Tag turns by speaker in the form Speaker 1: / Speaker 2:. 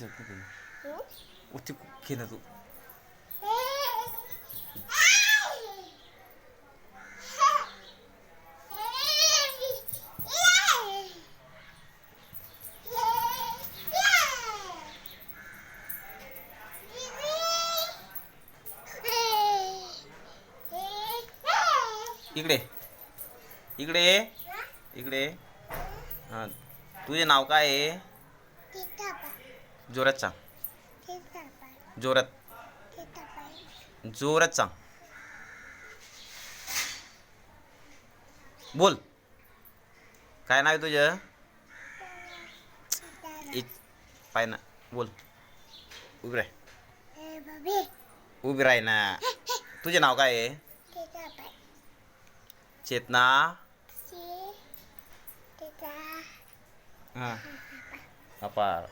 Speaker 1: नाही उठी घे ना तू इकडे इकडे इकडे हां तुझे नाव काय आहे जोरात सांग जोरात. जोरात सांग बोल. काय नाव आहे तुझं? इ पाय ना. बोल. उभी राह. उभी राह ना. तुझे नाव काय आहे? चेतना. हां. अपार